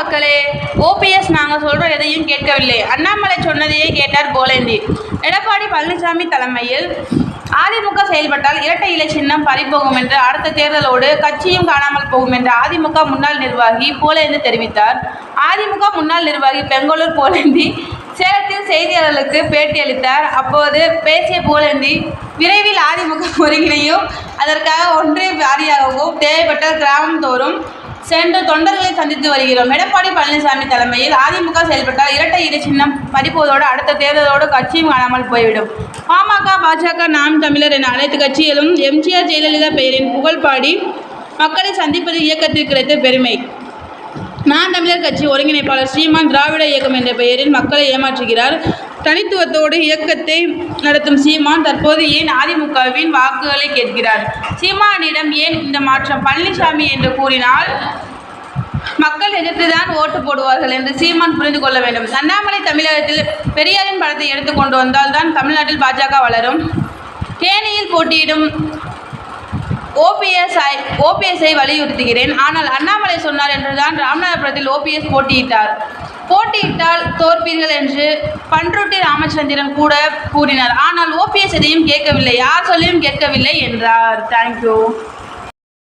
மக்களே ஓபிஎஸ் நாங்கள் சொல்கிற எதையும் கேட்கவில்லை. அண்ணாமலை சொன்னதையே கேட்டார் போலேந்தி எடப்பாடி பழனிசாமி தலைமையில் அதிமுக செயல்பட்டால் இரட்டை இலை சின்னம் பறிபோகும் என்று அடுத்த தேர்தலோடு கட்சியும் காணாமல் போகும் என்று அதிமுக முன்னாள் நிர்வாகி போலேந்து தெரிவித்தார். அதிமுக முன்னாள் நிர்வாகி பெங்களூர் போலேந்தி சேலத்தில் செய்தியாளர்களுக்கு பேட்டியளித்தார் அப்போது பேசிய போலேந்தி விரைவில் அதிமுக ஒருங்கிணையும் அதற்காக ஒன்றிய வாரியாகவும் தேவைப்பட்ட கிராமம் தோறும் சென்று தொண்டர்களை சந்தித்து வருகிறோம். எடப்பாடி பழனிசாமி தலைமையில் அதிமுக செயல்பட்டால் இரட்டை இரு சின்னம் பறிப்போதோடு அடுத்த தேர்தலோடு கட்சியும் காணாமல் போய்விடும். பாமக பாஜக நாம் தமிழர் என அனைத்து கட்சிகளும் எம்ஜிஆர் ஜெயலலிதா பெயரின் புகழ்பாடி மக்களை சந்திப்பது இயக்கத்தில் கிடைத்த பெருமை. நான் தமிழர் கட்சி ஒருங்கிணைப்பாளர் ஸ்ரீமான் திராவிட இயக்கம் என்ற பெயரில் மக்களை ஏமாற்றுகிறார். தனித்துவத்தோடு இயக்கத்தை நடத்தும் சீமான் தற்போது ஏன் அதிமுகவின் வாக்குகளை கேட்கிறார்? சீமானிடம் ஏன் இந்த மாற்றம்? பழனிசாமி என்று கூறினால் மக்கள் எதிர்த்துதான் ஓட்டு போடுவார்கள் என்று சீமான் புரிந்து கொள்ள வேண்டும். அண்ணாமலை தமிழகத்தில் பெரியாரின் படத்தை எடுத்து கொண்டு வந்தால் தான் தமிழ்நாட்டில் பாஜக வளரும். தேனியில் போட்டியிடும் ஓபிஎஸ் ஓபிஎஸ்ஐ வலியுறுத்துகிறேன். ஆனால் அண்ணாமலை சொன்னார் என்றுதான் ராமநாதபுரத்தில் ஓபிஎஸ் போட்டியிட்டார். போட்டியிட்டால் தோற்பீர்கள் என்று பன்ருட்டி ராமச்சந்திரன் கூட கூறினார். ஆனால் ஓபிஎஸ் எதையும் கேட்கவில்லை. யார் சொல்லியும் கேட்கவில்லை என்றார். தேங்க்யூ